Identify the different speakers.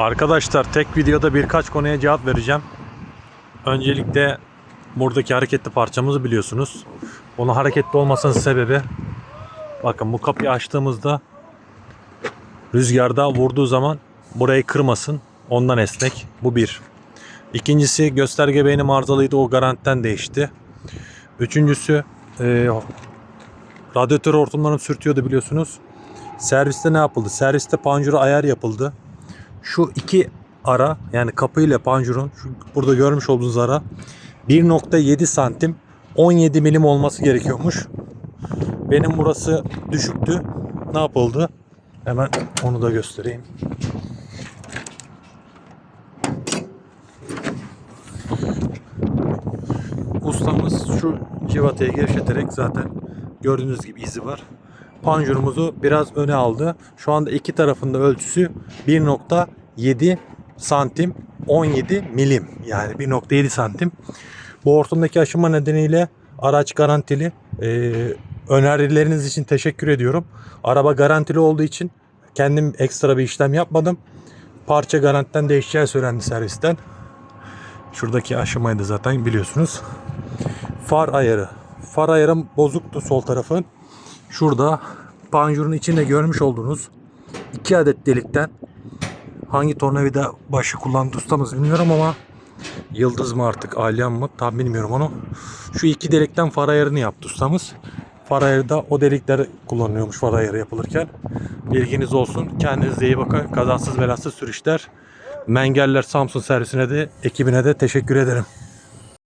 Speaker 1: Arkadaşlar tek videoda birkaç konuya cevap vereceğim. Öncelikle buradaki hareketli parçamızı biliyorsunuz. Onun hareketli olmasının sebebi bakın bu kapıyı açtığımızda rüzgarda vurduğu zaman burayı kırmasın. Ondan esnek. Bu bir. İkincisi gösterge beynim arızalıydı. O garantiden değişti. Üçüncüsü e, radyatör hortumlarını sürtüyordu biliyorsunuz. Serviste ne yapıldı? Serviste panjura ayar yapıldı. Şu iki ara yani kapı ile panjurun şu burada görmüş olduğunuz ara 1.7 santim 17 milim olması gerekiyormuş. Benim burası düşüktü. Ne yapıldı? Hemen onu da göstereyim. Ustamız şu civatayı gevşeterek zaten gördüğünüz gibi izi var. Panjurumuzu biraz öne aldı. Şu anda iki tarafında ölçüsü 1.7 santim 17 milim yani 1.7 santim. Bu hortumdaki aşınma nedeniyle araç garantili. Ee, önerileriniz için teşekkür ediyorum. Araba garantili olduğu için kendim ekstra bir işlem yapmadım. Parça garantiden değişeceği söylendi servisten. Şuradaki aşamayı da zaten biliyorsunuz. Far ayarı. Far ayarım bozuktu sol tarafın. Şurada panjurun içinde görmüş olduğunuz iki adet delikten hangi tornavida başı kullandı ustamız bilmiyorum ama Yıldız mı artık Alyan mı tam bilmiyorum onu. Şu iki delikten far ayarını yaptı ustamız. Far ayarı da o delikler kullanılıyormuş far ayarı yapılırken. Bilginiz olsun. Kendinize iyi bakın. Kazasız belasız sürüşler. Mengeller Samsun servisine de ekibine de teşekkür ederim.